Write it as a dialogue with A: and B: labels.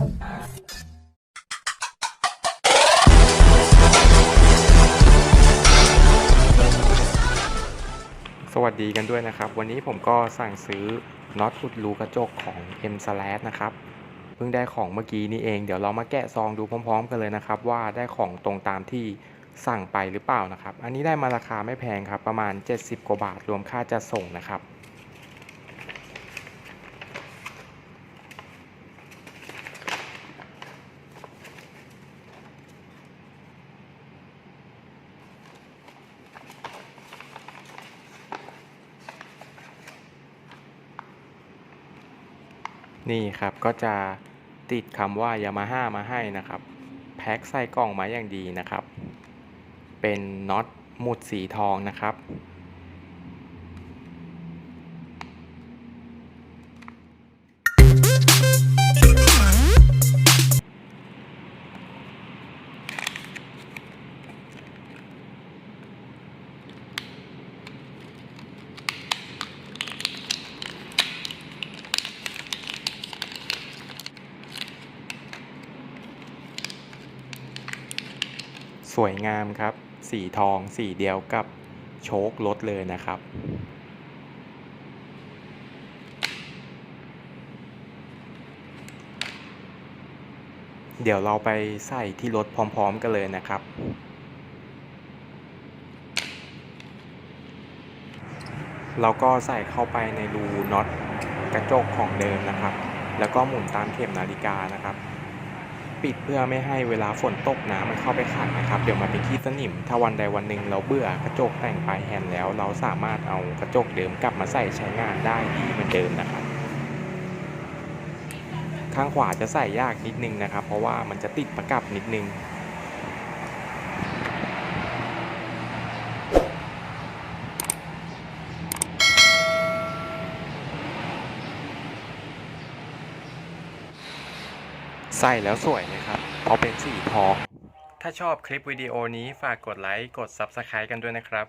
A: สวัสดีกันด้วยนะครับ วันนี้ผมก็สั่งซื้อน็อตอุดรูกระจกของ M Slash นะครับเพิ่งได้ของเมื่อกี้นี่เองเดี๋ยวเรามาแกะซองดูพร้อม ๆ กันเลยนะครับ ว่าได้ของตรงตามที่สั่งไปหรือเปล่านะครับ อันนี้ได้มาราคาไม่แพงครับ ประมาณ 70 กว่าบาทรวมค่าจัดส่งนะครับ นี่ครับก็จะติดคำว่ายามาฮ่ามาให้นะครับ แพ็คใส่กล่องมาอย่างดีนะครับ เป็นน็อตหมุดสีทองนะครับ สวยงามครับ สีทองสีเดียวกับโชครถเลยนะครับ เดี๋ยวเราไปใส่ที่รถพร้อมๆกันเลยนะครับเราก็ใส่เข้าไปในรูน็อตกระจกของเดิมนะครับ แล้วก็หมุนตามเข็มนาฬิกานะครับ ปิดเพื่อไม่ให้เวลาฝนตกน้ำมันเข้าไปขัดนะครับ เดี๋ยวมันเป็นขี้สนิม ถ้าวันใดวันหนึ่งเราเบื่อกระจกแต่งปลายแฮนด์แล้ว เราสามารถเอากระจกเดิมกลับมาใส่ใช้งานได้ดีเหมือนเดิมนะครับ ข้างขวาจะใส่ยากนิดนึงนะครับ เพราะว่ามันจะติดประกับนิดนึง ใส่แล้วสวยนะครับเพราะเป็นสีทอง ถ้าชอบคลิปวิดีโอนี้ฝากกดไลค์ กด Subscribe กันด้วยนะครับ